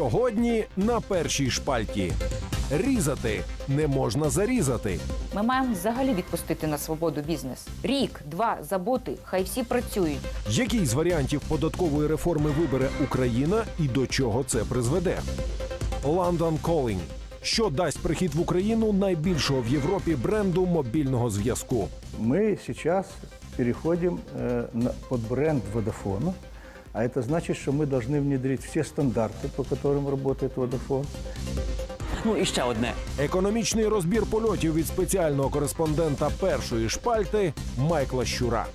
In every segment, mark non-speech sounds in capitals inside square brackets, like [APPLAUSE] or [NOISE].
Сьогодні на першій шпальті. Різати не можна зарізати. Ми маємо взагалі відпустити на свободу бізнес. Рік, два, забути, хай всі працюють. Який з варіантів податкової реформи вибере Україна і до чого це призведе? London Calling. Що дасть прихід в Україну найбільшого в Європі бренду мобільного зв'язку? Мы сейчас переходим э, на- под бренд Vodafone, а это значит, что мы должны внедрить все стандарты, по которым работает Vodafone. Ну і ще одне. Економічний розбір польотів від спеціального кореспондента першої шпальти Майкла Щура.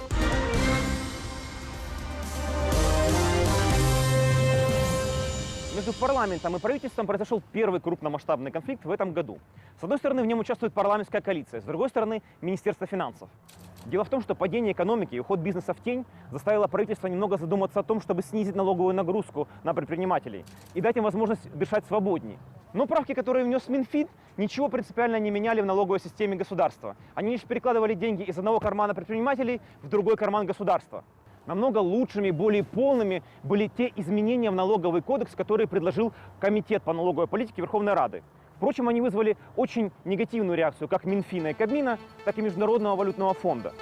Между парламентом и правительством произошел первый крупномасштабный конфликт в этом году. С одной стороны, в нем участвует парламентская коалиция, с другой стороны, Министерство финансов. Дело в том, что падение экономики и уход бизнеса в тень заставило правительство немного задуматься о том, чтобы снизить налоговую нагрузку на предпринимателей и дать им возможность дышать свободнее. Но правки, которые внес Минфин, ничего принципиально не меняли в налоговой системе государства. Они лишь перекладывали деньги из одного кармана предпринимателей в другой карман государства. Намного лучшими, более полными были те изменения в налоговый кодекс, которые предложил Комитет по налоговой политике Верховной Рады. Впрочем, они вызвали очень негативную реакцию как Минфина и Кабмина, так и Международного валютного фонда.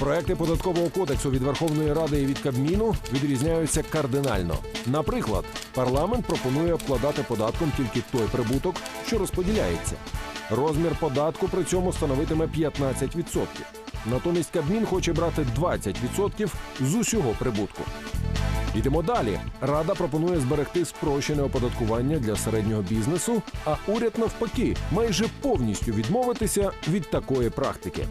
Проекти податкового кодексу від Верховної Ради і від Кабміну відрізняються кардинально. Наприклад, парламент пропонує обкладати податком тільки той прибуток, що розподіляється. Розмір податку при цьому становитиме 15%. Натомість Кабмін хоче брати 20% з усього прибутку. Йдемо далі. Рада пропонує зберегти спрощене оподаткування для середнього бізнесу, а уряд навпаки майже повністю відмовитися від такої практики.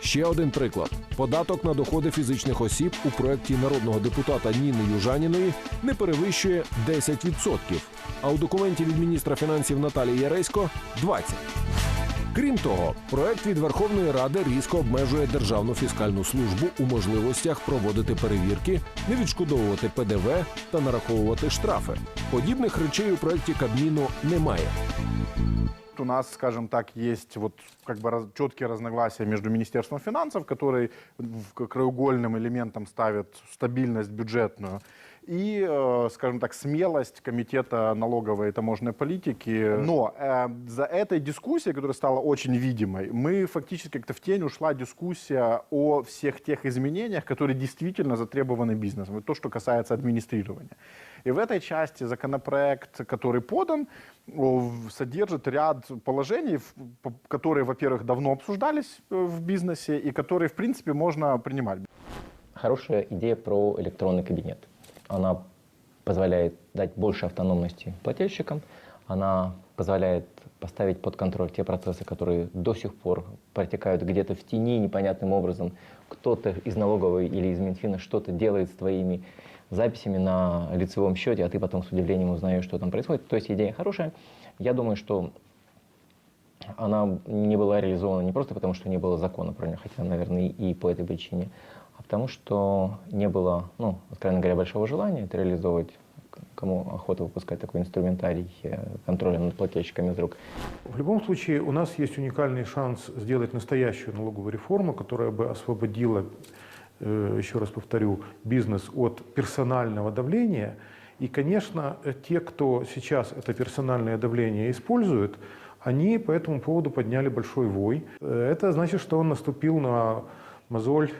Ще один приклад: податок на доходи фізичних осіб у проєкті народного депутата Ніни Южаніної не перевищує 10%, а у документі від міністра фінансів Наталії Яресько 20%. Крім того, проект від Верховної Ради різко обмежує Державну фіскальну службу у можливостях проводити перевірки, не відшкодовувати ПДВ та нараховувати штрафи. Подібних речей у проекті Кабміну немає. У нас, скажем так, есть вот как бы раз, четкие разногласия между Министерством финансов, который в- к- краеугольным элементом ставит стабильность бюджетную, и, э, скажем так, смелость Комитета налоговой и таможенной политики. Но э, за этой дискуссией, которая стала очень видимой, мы фактически как-то в тень ушла дискуссия о всех тех изменениях, которые действительно затребованы бизнесом. Вот то, что касается администрирования. И в этой части законопроект, который подан, содержит ряд положений, которые, во-первых, давно обсуждались э, в бизнесе и которые, в принципе, можно принимать. Хорошая идея про электронный кабинет. Она позволяет дать больше автономности плательщикам, она позволяет поставить под контроль те процессы, которые до сих пор протекают где-то в тени непонятным образом. Кто-то из налоговой или из Минфина что-то делает с твоими записями на лицевом счете, а ты потом с удивлением узнаешь, что там происходит. То есть идея хорошая. Я думаю, что она не была реализована не просто потому, что не было закона про нее, хотя, наверное, и по этой причине, потому что не было, ну, откровенно говоря, большого желания это реализовывать. Кому охота выпускать такой инструментарий э, контроля над плательщиками из рук. В любом случае, у нас есть уникальный шанс сделать настоящую налоговую реформу, которая бы освободила, э, еще раз повторю, бизнес от персонального давления. И, конечно, те, кто сейчас это персональное давление использует, они по этому поводу подняли большой вой. Э, Это значит, что он наступил на мозоль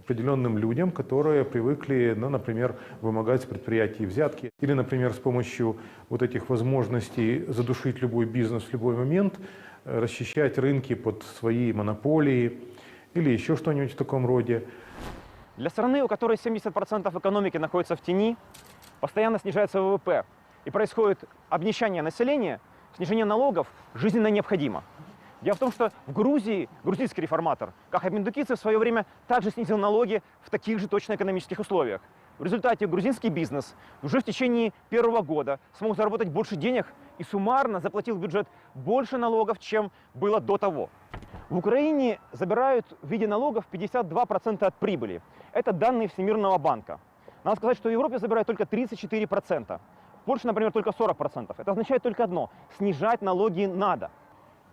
определенным людям, которые привыкли, ну, например, вымогать с предприятий взятки. Или, например, с помощью вот этих возможностей задушить любой бизнес в любой момент, э, расчищать рынки под свои монополии или еще что-нибудь в таком роде. Для страны, у которой 70% экономики находится в тени, постоянно снижается ВВП и происходит обнищание населения, снижение налогов жизненно необходимо. Дело в том, что в Грузии грузинский реформатор Каха Мендукидзе в свое время также снизил налоги в таких же точно экономических условиях. В результате грузинский бизнес уже в течение первого года смог заработать больше денег и суммарно заплатил в бюджет больше налогов, чем было до того. В Украине забирают в виде налогов 52% от прибыли. Это данные Всемирного банка. Надо сказать, что в Европе забирают только 34%. В Польше, например, только 40%. Это означает только одно – снижать налоги надо.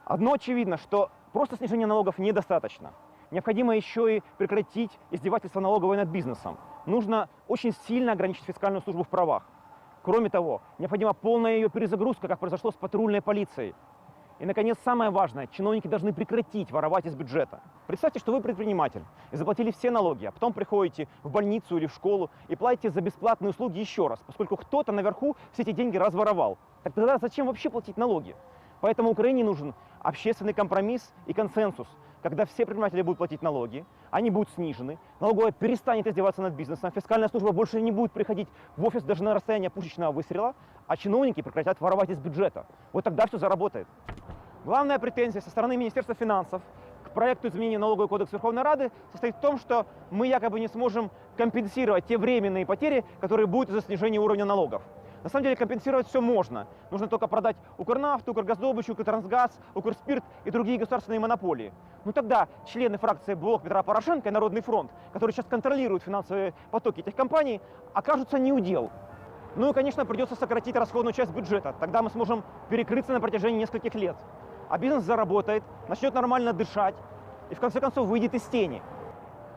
Одно очевидно, что просто снижение налогов недостаточно. Необходимо еще и прекратить издевательство налоговой над бизнесом. Нужно очень сильно ограничить фискальную службу в правах. Кроме того, необходима полная ее перезагрузка, как произошло с патрульной полицией. И, наконец, самое важное, чиновники должны прекратить воровать из бюджета. Представьте, что вы предприниматель и заплатили все налоги, а потом приходите в больницу или в школу и платите за бесплатные услуги еще раз, поскольку кто-то наверху все эти деньги разворовал. Так тогда зачем вообще платить налоги? Поэтому Украине нужен общественный компромисс и консенсус, когда все предприниматели будут платить налоги, они будут снижены, налоговая перестанет издеваться над бизнесом, фискальная служба больше не будет приходить в офис даже на расстояние пушечного выстрела, а чиновники прекратят воровать из бюджета. Вот тогда все заработает. Главная претензия со стороны Министерства финансов к проекту изменения налогового кодекса Верховной Рады состоит в том, что мы якобы не сможем компенсировать те временные потери, которые будут из-за снижения уровня налогов. На самом деле компенсировать все можно. Нужно только продать Укрнафту, Укргаздобычу, Укртрансгаз, Укрспирт и другие государственные монополии. Ну тогда члены фракции Блок Петра Порошенко и Народный фронт, которые сейчас контролируют финансовые потоки этих компаний, окажутся не у дел. Ну и, конечно, придется сократить расходную часть бюджета. Тогда мы сможем перекрыться на протяжении нескольких лет. А бизнес заработает, начнет нормально дышать и, в конце концов, выйдет из тени.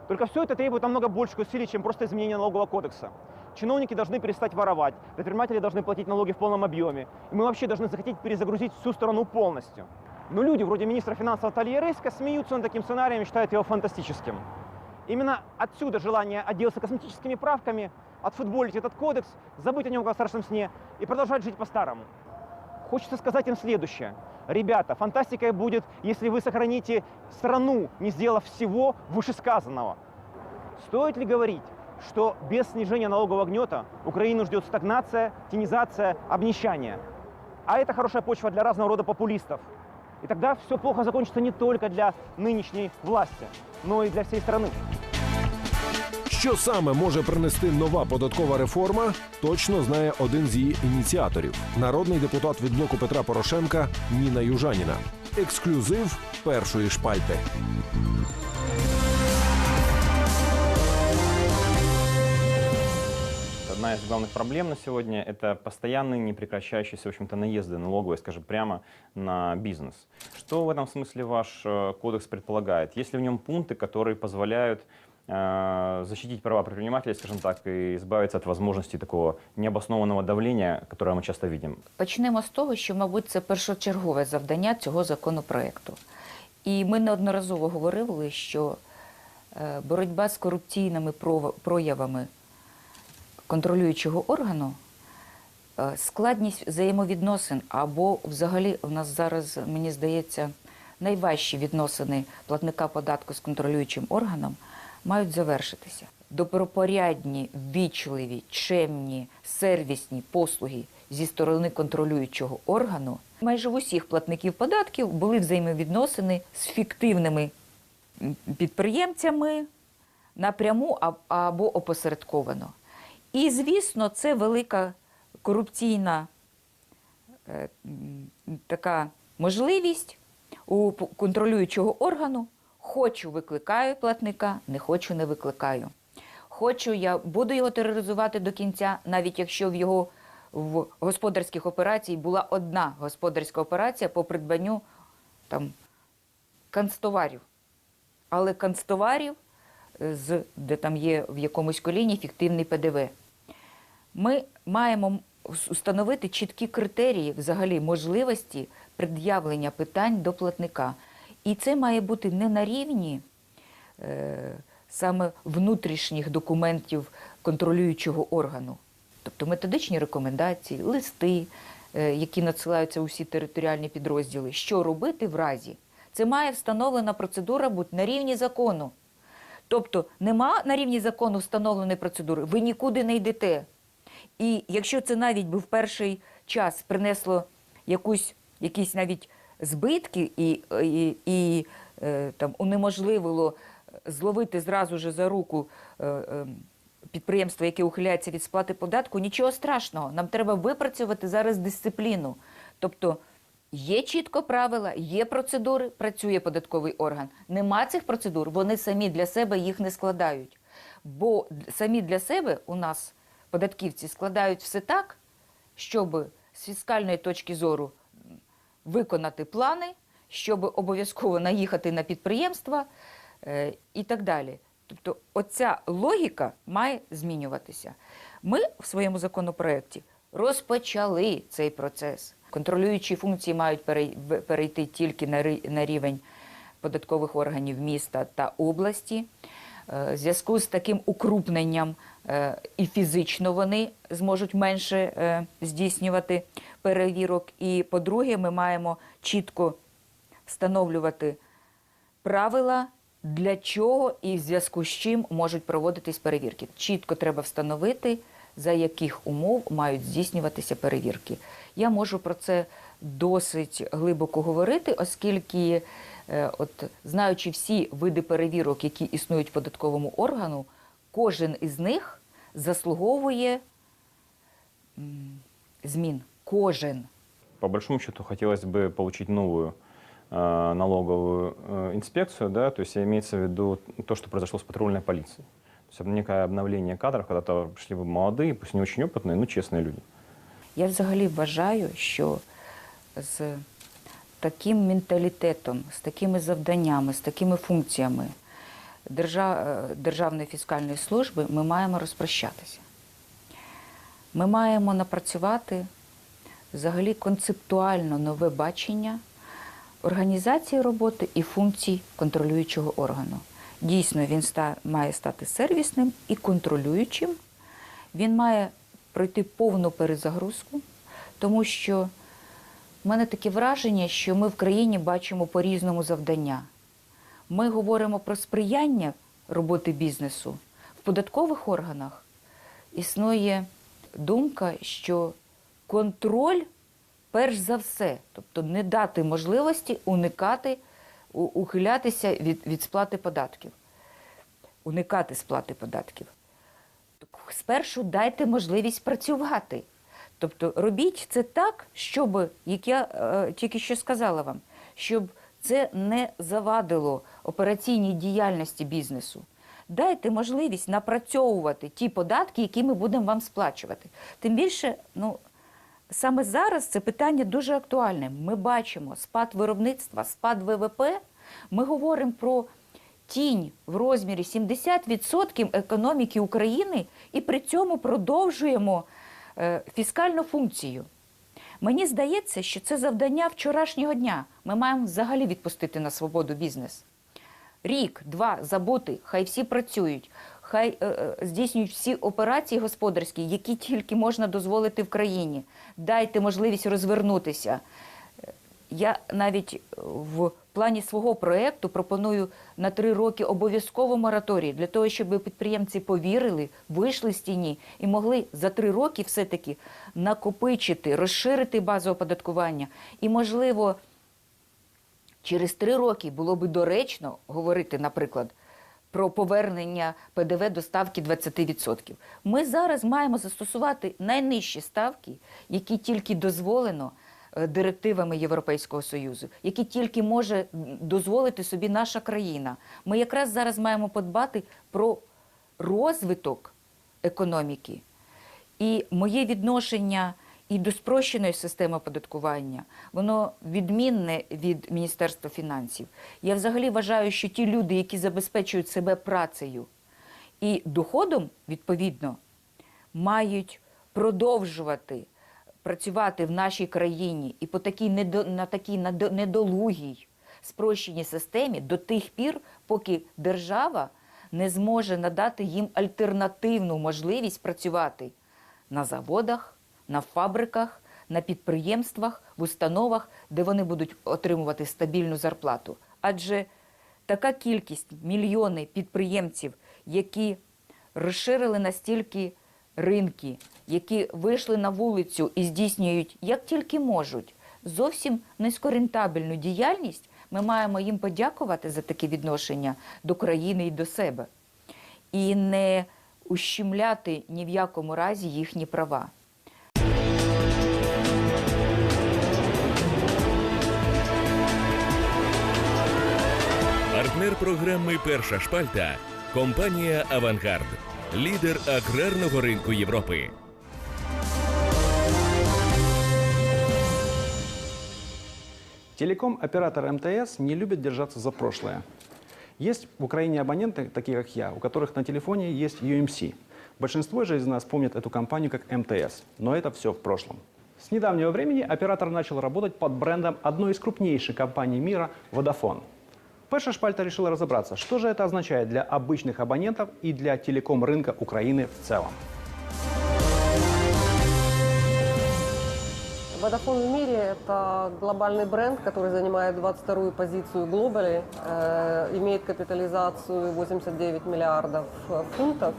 Только все это требует намного больших усилий, чем просто изменение налогового кодекса. Чиновники должны перестать воровать, предприниматели должны платить налоги в полном объеме, и мы вообще должны захотеть перезагрузить всю страну полностью. Но люди вроде министра финансов Талии Рейска смеются над таким сценарием и считают его фантастическим. Именно отсюда желание отделаться косметическими правками, отфутболить этот кодекс, забыть о нем как о страшном сне и продолжать жить по-старому. Хочется сказать им следующее. Ребята, фантастикой будет, если вы сохраните страну, не сделав всего вышесказанного. Стоит ли говорить, что без снижения налогового гнета Украину ждет стагнация, тенизация, обнищание? А это хорошая почва для разного рода популистов. И тогда все плохо закончится не только для нынешней власти, но и для всей страны. Що саме може принести нова податкова реформа, точно знає один з її ініціаторів народний депутат від блоку Петра Порошенка Ніна Южаніна. Ексклюзив першої шпальти. Одна из главных проблем на сегодня – это постоянные, непрекращающиеся, в общем-то, наезды налоговые, скажем прямо, на бизнес. Что в этом смысле ваш э, кодекс предполагает? Есть ли в нем пункты, которые позволяют э, защитить права предпринимателей, скажем так, и избавиться от возможности такого необоснованного давления, которое мы часто видим? Почнемо з того, що, мабуть, це першочергове завдання цього законопроекту. І ми неодноразово говорили, що е, боротьба з корупційними пров- проявами контролюючого органу, е, складність взаємовідносин або взагалі в нас зараз, мені здається, найважчі відносини платника податку з контролюючим органом мають завершитися. Добропорядні, ввічливі, чемні, сервісні послуги зі сторони контролюючого органу майже в усіх платників податків були взаємовідносини з фіктивними підприємцями напряму або опосередковано. І, звісно, це велика корупційна е, така можливість у контролюючого органу. Хочу викликаю платника, не хочу не викликаю. Хочу, я буду його тероризувати до кінця, навіть якщо в його в господарських операцій була одна господарська операція по придбанню там канцтоварів. Але канцтоварів, е, з, де там є в якомусь коліні фіктивний ПДВ. Ми маємо установити чіткі критерії взагалі можливості пред'явлення питань до платника. І це має бути не на рівні е, саме внутрішніх документів контролюючого органу, тобто методичні рекомендації, листи, е, які надсилаються у всі територіальні підрозділи. Що робити в разі? Це має встановлена процедура бути на рівні закону. Тобто нема на рівні закону встановленої процедури, ви нікуди не йдете. І якщо це навіть в перший час принесло якусь, якісь навіть збитки і, і, і е, там, унеможливило зловити зразу же за руку е, е, підприємство, яке ухиляється від сплати податку, нічого страшного. Нам треба випрацювати зараз дисципліну. Тобто є чітко правила, є процедури, працює податковий орган. Нема цих процедур, вони самі для себе їх не складають. Бо самі для себе у нас податківці складають все так, щоб з фіскальної точки зору виконати плани, щоб обов'язково наїхати на підприємства е, і так далі. Тобто, оця логіка має змінюватися. Ми в своєму законопроекті розпочали цей процес. Контролюючі функції мають перейти тільки на рівень податкових органів міста та області. Е, В зв'язку з таким укрупненням е, і фізично вони зможуть менше е, здійснювати перевірок. І по-друге, ми маємо чітко встановлювати правила, для чого і в зв'язку з чим можуть проводитись перевірки. Чітко треба встановити, за яких умов мають здійснюватися перевірки. Я можу про це досить глибоко говорити, оскільки, от, знаючи всі види перевірок, які існують в податковому органу, кожен із них заслуговує м, змін. Кожен. По большому счету хотелось бы получить новую э, налоговую э, инспекцию, да, то есть имеется в виду то, что произошло с патрульной полицией. То есть некое обновление кадров, когда то пришли бы молодые, пусть не очень опытные, но честные люди. Я взагалі вважаю, що з таким менталітетом, з такими завданнями, з такими функціями е, Державної фіскальної служби ми маємо розпрощатися. Ми маємо напрацювати взагалі концептуально нове бачення організації роботи і функцій контролюючого органу. Дійсно, він має стати сервісним і контролюючим. Він має пройти повну перезагрузку, тому що в мене таке враження, що ми в країні бачимо по-різному завдання. Ми говоримо про сприяння роботи бізнесу. В податкових органах існує думка, що контроль перш за все, тобто не дати можливості уникати, ухилятися від, від сплати податків, уникати сплати податків. Спершу дайте можливість працювати. Тобто робіть це так, щоб, як я е, тільки що сказала вам, щоб це не завадило операційній діяльності бізнесу. Дайте можливість напрацьовувати ті податки, які ми будемо вам сплачувати. Тим більше, ну, саме зараз це питання дуже актуальне. Ми бачимо спад виробництва, спад ВВП. Ми говоримо про тінь в розмірі 70% економіки України і при цьому продовжуємо фіскальну функцію. Мені здається, що це завдання вчорашнього дня. Ми маємо взагалі відпустити на свободу бізнес. Рік, два забути, хай всі працюють, хай е, е, здійснюють всі операції господарські, які тільки можна дозволити в країні. Дайте можливість розвернутися. Е, Я навіть в плані свого проєкту пропоную на три роки обов'язково мораторій для того, щоб підприємці повірили, вийшли з тіні і могли за три роки все-таки накопичити, розширити базу оподаткування і, можливо, через три роки було би доречно говорити, наприклад, про повернення ПДВ до ставки 20%. Ми зараз маємо застосувати найнижчі ставки, які тільки дозволено е, директивами Європейського Союзу, які тільки може дозволити собі наша країна. Ми якраз зараз маємо подбати про розвиток економіки. І моє відношення і до спрощеної системи оподаткування, воно відмінне від Міністерства фінансів. Я взагалі вважаю, що ті люди, які забезпечують себе працею і доходом, відповідно, мають продовжувати працювати в нашій країні і по такій на такій недолугій спрощеній системі до тих пір, поки держава не зможе надати їм альтернативну можливість працювати на заводах, на фабриках, на підприємствах, в установах, де вони будуть отримувати стабільну зарплату. Адже така кількість мільйони підприємців, які розширили настільки ринки, які вийшли на вулицю і здійснюють як тільки можуть зовсім низькорентабельну діяльність, ми маємо їм подякувати за таке відношення до країни і до себе. І не ущемляти ні в якому разі їхні права. Партнер програми Перша шпальта компанія Авангард, лідер аграрного ринку Європи. Телеком-оператор МТС не любит держаться за прошлое. Есть в Украине абоненты, такие как я, у которых на телефоне есть UMC. Большинство же из нас помнит эту компанию как МТС, но это все в прошлом. С недавнего времени оператор начал работать под брендом одной из крупнейших компаний мира – Vodafone. Перша шпальта решила разобраться, что же это означает для обычных абонентов и для телеком-рынка Украины в целом. Vodafone в мире – это глобальный бренд, который занимает 22-ю позицию глобали, э, имеет капитализацию 89 миллиардов э, фунтов.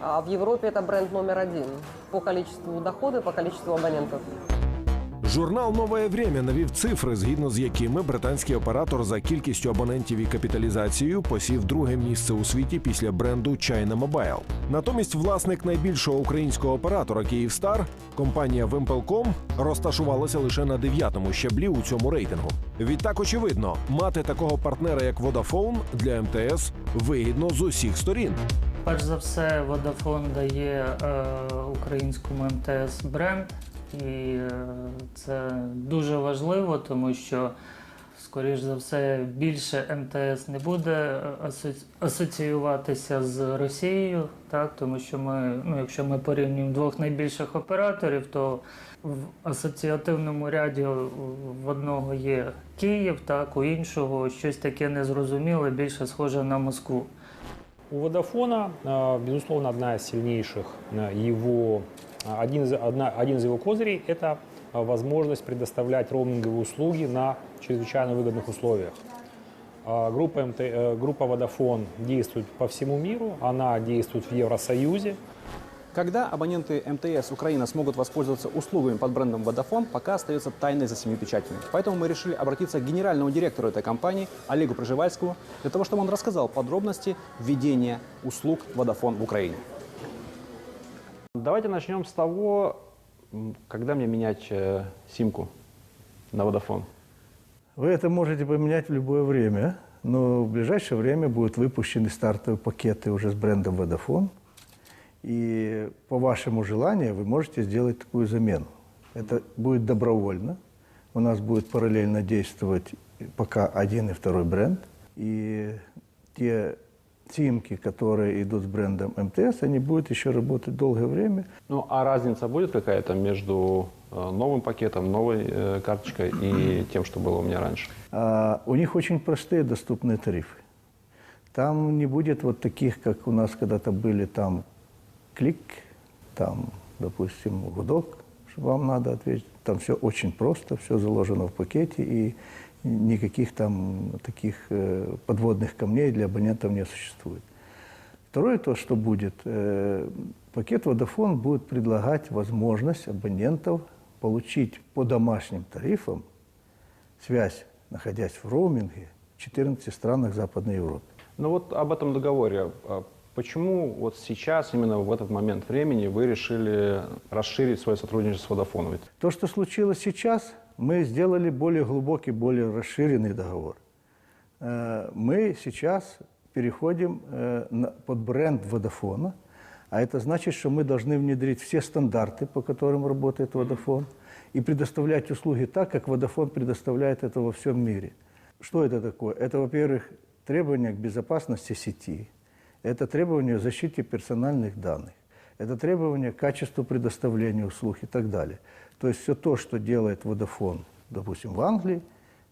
А в Европе это бренд номер один по количеству дохода, по количеству абонентов. Журнал Нове Время навів цифри, згідно з якими британський оператор за кількістю абонентів і капіталізацією посів друге місце у світі після бренду China Mobile. Натомість власник найбільшого українського оператора Київстар, компанія Wimpelcom, розташувалася лише на дев'ятому щаблі у цьому рейтингу. Відтак, очевидно, мати такого партнера, як Vodafone, для МТС вигідно з усіх сторін. Перш за все, Vodafone дає е, українському МТС бренд, і е, це дуже важливо, тому що, скоріш за все, більше МТС не буде асоці- асоціюватися з Росією, так, тому що ми, ну, якщо ми порівнюємо двох найбільших операторів, то в асоціативному ряді в одного є Київ, так, у іншого щось таке незрозуміле, більше схоже на Москву. У Водофона, э, безусловно, одна из сильнейших э, его, э, Один из, одна- один из его козырей – это э, возможность предоставлять роуминговые услуги на чрезвычайно выгодных условиях. А Группа, МТ, э, группа Vodafone действует по всему миру, она действует в Евросоюзе, Когда абоненты МТС Украина смогут воспользоваться услугами под брендом Vodafone, пока остается тайной за семи печатями. Поэтому мы решили обратиться к генеральному директору этой компании Олегу Приживальскому, для того, чтобы он рассказал подробности введения услуг Vodafone в Украине. Давайте начнем с того, когда мне менять э, симку на Vodafone. Вы это можете поменять в любое время, но в ближайшее время будут выпущены стартовые пакеты уже с брендом Vodafone. И по вашему желанию вы можете сделать такую замену. Это будет добровольно. У нас будет параллельно действовать пока один и второй бренд. И те симки, которые идут с брендом МТС, они будут еще работать долгое время. Ну, а разница будет какая-то между э, новым пакетом, новой э, карточкой и тем, что было у меня раньше? А у них очень простые доступные тарифы. Там не будет вот таких, как у нас когда-то были там клик, там, допустим, гудок, что вам надо ответить. Там все очень просто, все заложено в пакете, и никаких там таких э, подводных камней для абонентов не существует. Второе то, что будет, э, пакет Vodafone будет предлагать возможность абонентов получить по домашним тарифам связь, находясь в роуминге в 14 странах Западной Европы. Ну вот об этом договоре. А Почему вот сейчас, именно в этот момент времени, вы решили расширить свое сотрудничество с? Ведь То, что случилось сейчас, мы сделали более глубокий, более расширенный договор. Э, Мы сейчас переходим э, под бренд Vodafone, а это значит, что мы должны внедрить все стандарты, по которым работает Vodafone, и предоставлять услуги так, как Vodafone предоставляет это во всем мире. Что это такое? Это, во-первых, требования к безопасности сети, это требования к защите персональных данных, это требования к качеству предоставления услуг и так далее. То есть все то, что делает Vodafone, допустим, в Англии,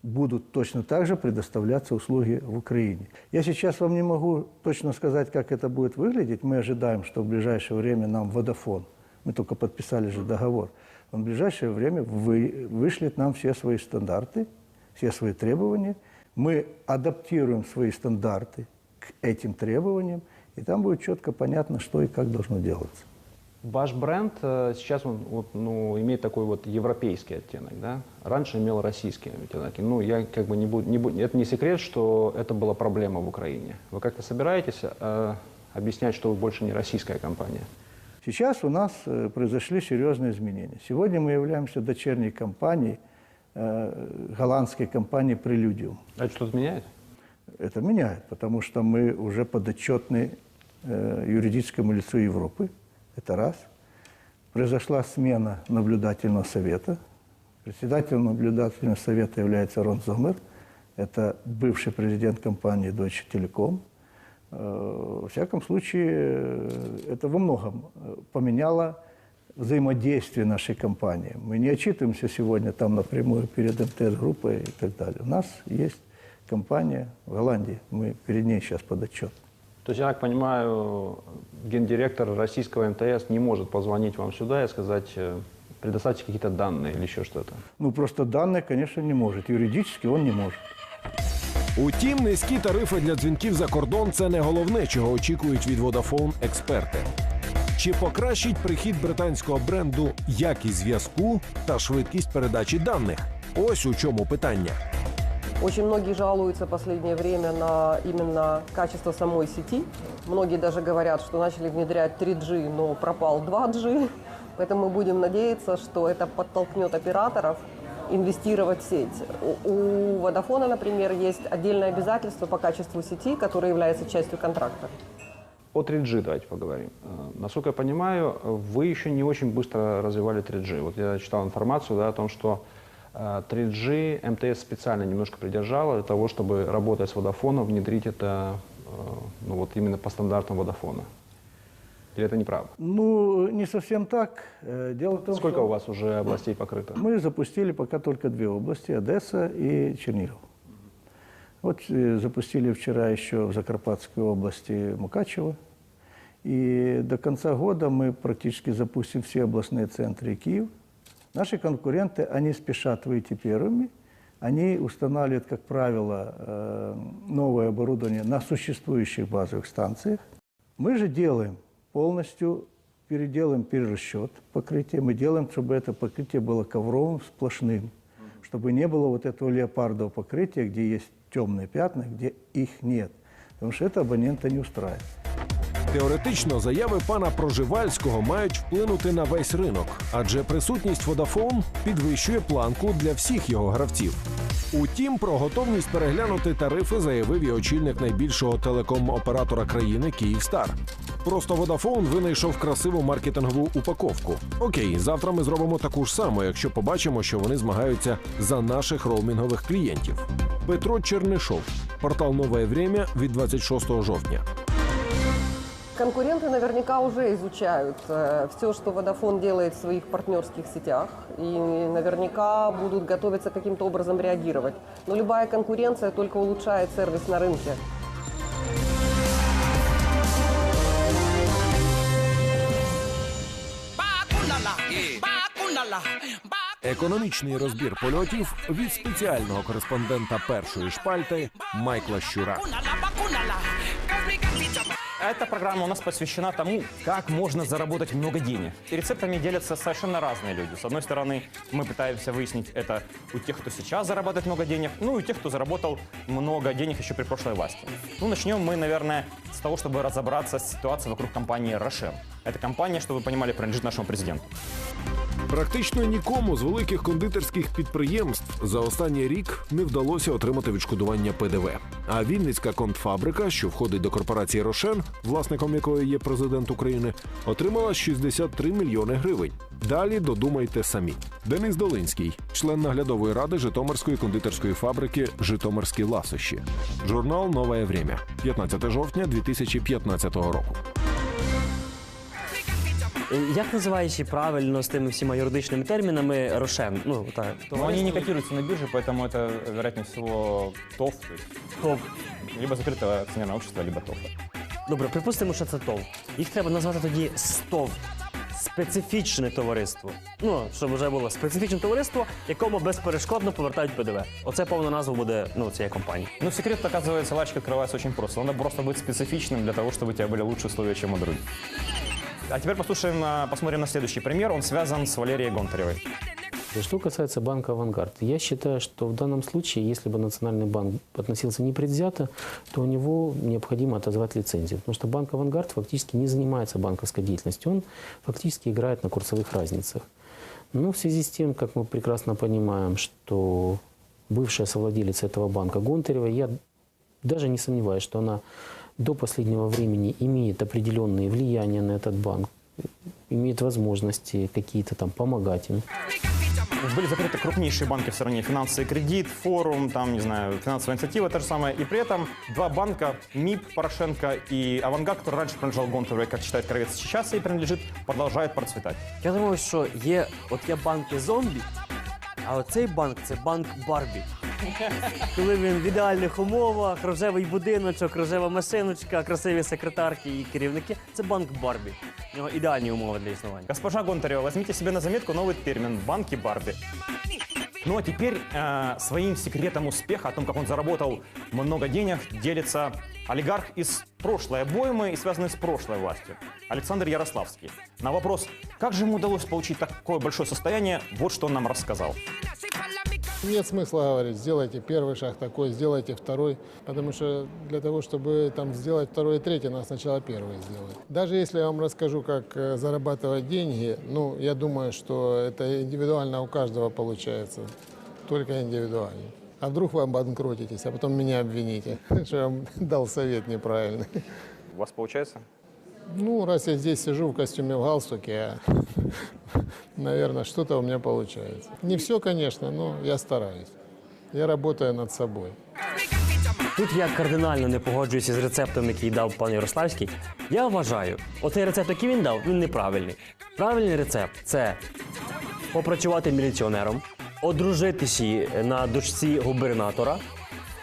будут точно так же предоставляться услуги в Украине. Я сейчас вам не могу точно сказать, как это будет выглядеть. Мы ожидаем, что в ближайшее время нам Vodafone, мы только подписали же договор, он в ближайшее время вы, вышлет нам все свои стандарты, все свои требования. Мы адаптируем свои стандарты к этим требованиям, и там будет четко понятно, что и как должно делаться. Ваш бренд э, сейчас он вот, ну, имеет такой вот европейский оттенок, да? Раньше имел российский оттенок. Ну, я как бы не буду, не буду, это не секрет, что это была проблема в Украине. Вы как-то собираетесь э, объяснять, что вы больше не российская компания? Сейчас у нас э, произошли серьезные изменения. Сегодня мы являемся дочерней компанией э, голландской компании «Прелюдиум». А это что-то меняет? Это меняет, потому что мы уже подотчетны э, юридическому лицу Европы. Это раз. Произошла смена наблюдательного совета. Председателем наблюдательного совета является Рон Зомер. Это бывший президент компании Deutsche Telekom. Э, Во всяком случае, э, это во многом э, поменяло взаимодействие нашей компании. Мы не отчитываемся сегодня там напрямую перед МТС-группой и так далее. У нас есть компания в Голландии, мы перед ней сейчас под отчет. То есть, я так понимаю, гендиректор российского МТС не может позвонить вам сюда и сказать, э, предоставьте какие-то данные или еще что-то. Ну, просто данные, конечно, не может. Юридически он не может. Утім, низькі тарифи для дзвінків за кордон це не головне, чого очікують від Vodafone експерти. Чи покращить прихід британського бренду якість зв'язку та швидкість передачі даних? Ось у чому питання. Очень многие жалуются в последнее время на именно качество самой сети. Многие даже говорят, что начали внедрять 3G, но пропал 2G. Поэтому мы будем надеяться, что это подтолкнет операторов инвестировать в сеть. У Vodafone, например, есть отдельное обязательство по качеству сети, которое является частью контракта. О 3G давайте поговорим. Э, Насколько я понимаю, вы еще не очень быстро развивали 3G. Вот я читал информацию да, о том, что 3G МТС специально немножко придержала для того, чтобы, работая с Vodafone, внедрить это э, ну, вот именно по стандартам Vodafone. Или это неправда? Ну, не совсем так. Э, Дело в том, Сколько что у вас уже областей покрыто? мы запустили пока только две области – Одесса и Чернигов. Вот э, запустили вчера еще в Закарпатской области Мукачево. И до конца года мы практически запустим все областные центры и Киев. Наши конкуренты, они спешат выйти первыми. Они устанавливают, как правило, э, новое оборудование на существующих базовых станциях. Мы же делаем полностью, переделаем перерасчет покрытия. Мы делаем, чтобы это покрытие было ковровым, сплошным, чтобы не было вот этого леопардового покрытия, где есть темные пятна, где их нет. Потому что это абонента не устраивает. Теоретично заяви пана Проживальського мають вплинути на весь ринок, адже присутність Vodafone підвищує планку для всіх його гравців. Утім, про готовність переглянути тарифи заявив і очільник найбільшого телеком-оператора країни Київстар. Просто Vodafone винайшов красиву маркетингову упаковку. Окей, завтра ми зробимо таку ж саму, якщо побачимо, що вони змагаються за наших роумінгових клієнтів. Петро Чернишов, портал Нове Время від 26 жовтня. Конкуренты наверняка уже изучают все, что Vodafone делает в своих партнерских сетях, и наверняка будут готовиться каким-то образом реагировать. Но любая конкуренция только улучшает сервис на рынке. Економічний розбір польотів від спеціального кореспондента першої шпальти Майкла Щура. Эта программа у нас посвящена тому, как можно заработать много денег. И рецептами делятся совершенно разные люди. С одной стороны, мы пытаемся выяснить это у тех, кто сейчас зарабатывает много денег, ну и у тех, кто заработал много денег еще при прошлой власти. Ну, начнем мы, наверное, с того, чтобы разобраться с ситуацией вокруг компании «Рошен». Эта компания, чтобы вы понимали, принадлежит нашему президенту. Практично нікому з великих кондитерських підприємств за останній рік не вдалося отримати відшкодування ПДВ. А Вінницька контфабрика, що входить до корпорації Рошен, власником якої є президент України, отримала 63 мільйони гривень. Далі додумайте самі. Денис Долинський, член наглядової ради Житомирської кондитерської фабрики Житомирські ласощі. Журнал Нове Время, 15 жовтня 2015 року. Як називаючи правильно з тими всіма юридичними термінами Рошен? Ну, та, Но они не котируются на бирже, поэтому это, вероятнее всего, ТОВ. То есть ТОВ. Либо закрытое акционерное общество, либо ТОВ. Добре, припустимо, що це ТОВ. Їх треба назвати тоді СТОВ. Специфічне товариство. Ну, щоб вже було специфічне товариство, якому безперешкодно повертають ПДВ. Оце повна назва буде ну, цієї компанії. Но секрет, оказывается, лачка открывается очень просто. Надо просто быть специфичным для того, чтобы у тебя были лучшие условия, чем у других. А теперь послушаем, а, посмотрим на следующий пример. Он связан с Валерией Гонтаревой. Что касается банка «Авангард», я считаю, что в данном случае, если бы Национальный банк относился непредвзято, то у него необходимо отозвать лицензию. Потому что банк «Авангард» фактически не занимается банковской деятельностью, он фактически играет на курсовых разницах. Но в связи с тем, как мы прекрасно понимаем, что бывшая совладелица этого банка Гонтарева, я даже не сомневаюсь, что она до последнего времени имеет определенные влияния на этот банк, имеет возможности какие-то там помогать им. были закрыты крупнейшие банки в стране, финансы и кредит, форум, там, не знаю, финансовая инициатива, то же самое. И при этом два банка, МИП, Порошенко и Авангард, который раньше принадлежал Гонтаревой, как считает Кравец, сейчас ей принадлежит, продолжают процветать. Я думаю, що є, от є банки зомбі, а оцей банк це банк Барбі. Коли він в ідеальних умовах, рожевий будиночок, рожева машиночка, красиві секретарки і керівники це банк Барбі. У нього ідеальні умови для існування. Госпожа Гонтарева, возьмите себе на заметку новый термин – банки Барби. Ну а теперь э, своим секретом успеха, о том, как он заработал много денег, делится олигарх из прошлой обоймы и связанный с прошлой властью. Александр Ярославский. На вопрос, как же ему удалось получить такое большое состояние, вот что он нам рассказал. Нет смысла говорить, сделайте первый шаг такой, сделайте второй, потому что для того, чтобы там сделать второй и третий, надо сначала первый сделать. Даже если я вам расскажу, как э, зарабатывать деньги, ну, я думаю, что это индивидуально у каждого получается, только индивидуально. А вдруг вы обанкротитесь, а потом меня обвините, [LAUGHS] что я вам [LAUGHS] дал совет неправильный. У вас получается? Ну, раз я здесь сижу в костюме в галстуке, [LAUGHS] наверное, что-то у меня получается. Не все, конечно, но я стараюсь. Я работаю над собой. Тут я кардинально не погоджуюся з рецептом, який дав пан Ярославський. Я вважаю, оцей рецепт, який він дав, він неправильний. Правильний рецепт це попрацювати міліціонером, одружитися на дочці губернатора,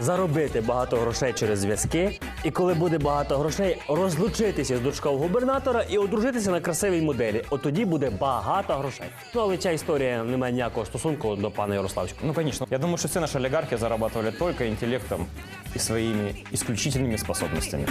заробити багато грошей через зв'язки, і коли буде багато грошей, розлучитися з дочкою губернатора і одружитися на красивій моделі. От тоді буде багато грошей. Ну але ця історія не має ніякого стосунку до пана Ярославського. Ну, звісно. Я думаю, що все наші олігархи зарабатывали тільки інтелектом і своїми ісключительними способностями.